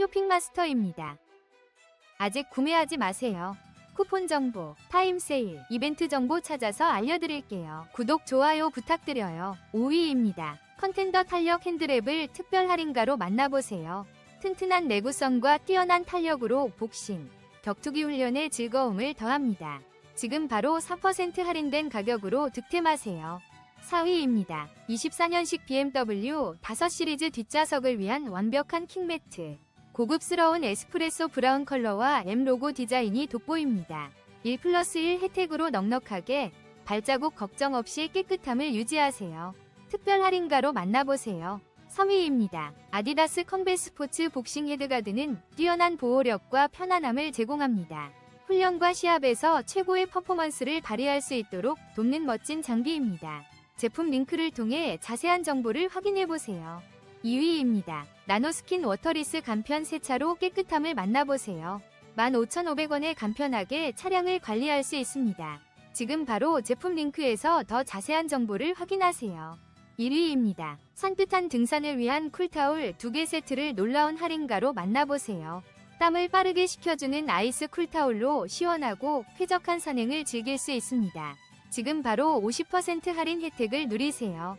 쇼핑마스터입니다. 아직 구매하지 마세요. 쿠폰 정보, 타임 세일, 이벤트 정보 찾아서 알려드릴게요. 구독, 좋아요 부탁드려요. 5위입니다. 컨텐더 탄력 핸드랩을 특별 할인가로 만나보세요. 튼튼한 내구성과 뛰어난 탄력으로 복싱, 격투기 훈련의 즐거움을 더합니다. 지금 바로 4% 할인된 가격으로 득템하세요. 4위입니다. 24년식 BMW 5 시리즈 뒷좌석을 위한 완벽한 킹매트. 고급스러운 에스프레소 브라운 컬러와 M 로고 디자인이 돋보입니다. 1 플러스 1 혜택으로 넉넉하게 발자국 걱정 없이 깨끗함을 유지하세요. 특별 할인가로 만나보세요. 3위입니다. 아디다스 컨베 스포츠 복싱 헤드가드는 뛰어난 보호력과 편안함을 제공합니다. 훈련과 시합에서 최고의 퍼포먼스를 발휘할 수 있도록 돕는 멋진 장비입니다. 제품 링크를 통해 자세한 정보를 확인해보세요. 2위입니다. 나노스킨 워터리스 간편 세차로 깨끗함을 만나보세요. 15,500원에 간편하게 차량을 관리할 수 있습니다. 지금 바로 제품 링크에서 더 자세한 정보를 확인하세요. 1위입니다. 산뜻한 등산을 위한 쿨타올 2개 세트를 놀라운 할인가로 만나보세요. 땀을 빠르게 식혀주는 아이스 쿨타올로 시원하고 쾌적한 산행을 즐길 수 있습니다. 지금 바로 50% 할인 혜택을 누리세요.